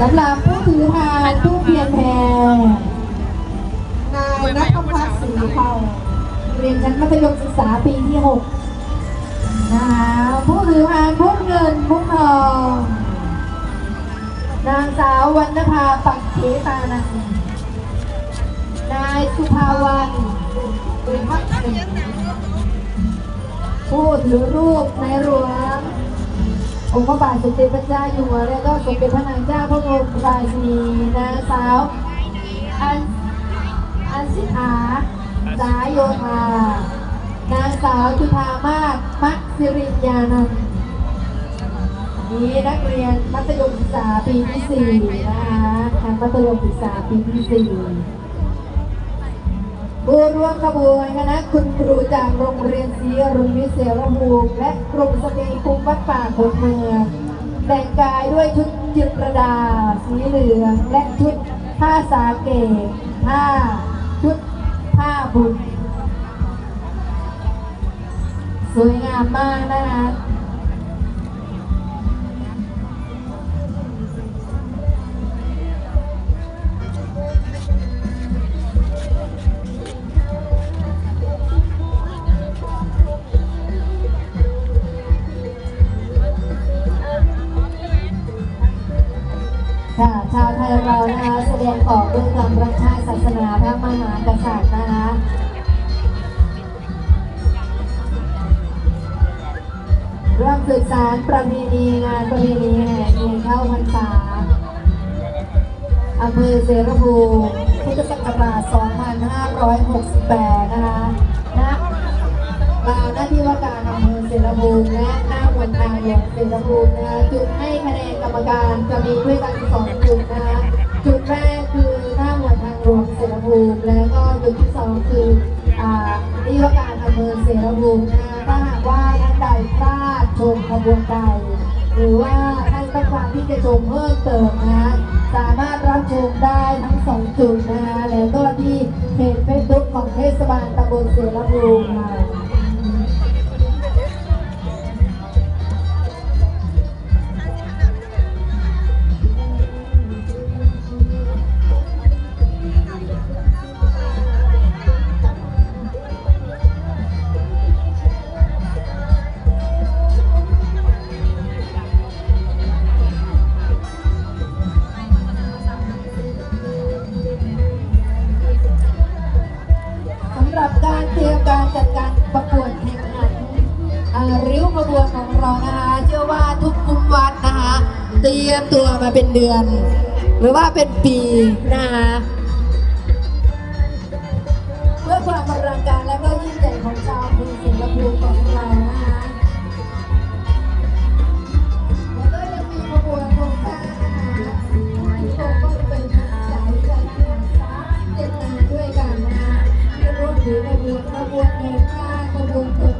สำหรับผู้ถือพานผู้เพียรแพรนายนัทพัฒน์ศรีเผาเรียนชั้นมัธยมศึกษาปีที่หกนะคะผู้ถือพานพุกเงินพุกทองนางสาววรรณภาปักเขตานันท์นายสุภาวันอุพักผู้ถือรูปในหลวง องค์พระบาทสมเด็จพระเจ้าอยู่หัวและก็สมเด็จพระนางเจ้าพระบรมราชินีนาสาวอันอันสิทธาสายโยธานางสาวจุธามาศมักสิริยานันท์นี้นักเรียนมัธยมศึกษาปีที่สี่นะคะทางมัธยมศึกษาปีที่สี่ ผู้ร่วมขบวนคณะคุณครูจากโรงเรียนศรีอรุณวิเศษรภูมิและกรมสตรีภูมิวัดป่าคนเมืองแต่งกายด้วยชุดจิตรประดา สีเหลือง และชุดผ้าสาเกตผ้าชุดผ้าบุญสวยงามมากนะคะ นะคะแสดงออกด้วยความรักชาติศาสนาพระมหากษัตริย์นะคะร่วมสืบสารประเพณีงานประเพณีแห่เทียนเข้าพรรษาอำเภอเสรภูมิพุทธศักราช 2568 นะคะณลานหน้าที่ว่าการอำเภอเสรภูมิและหน้าบนทางหลวงเสรภูมินะคะจุดให้คะแนนกรรมการจะมีด้วยกันสองจุดนะคะ มิแล้วก็จุดที่สองคืออ่าที่ว่าการอำเภอเสรภูมินะคะถ้าหากว่าท่านใดพลาดชมขบวนใดหรือว่าท่านต้องการที่จะชมเพิ่มเติมนะคะสามารถรับชมได้ทั้งสองจุดนะคะแล้วก็ที่เพจเฟซบุ๊กของเทศบาลตำบลเสรภูมิค่ะาเป็นเดือน หรือว่าเป็นปีนะคะเพื่อความอลังการและก็ยิ่งใหญ่ของชาวภูสิงคโปร์ของเรานะคะแล้วก็ยังมีขบวนโอรงการอาหที่ผมก็เป็นสายจากเมืาด้วยกันนะคะที่ร่วมถือขบวนขบวนเดินข้าขบวน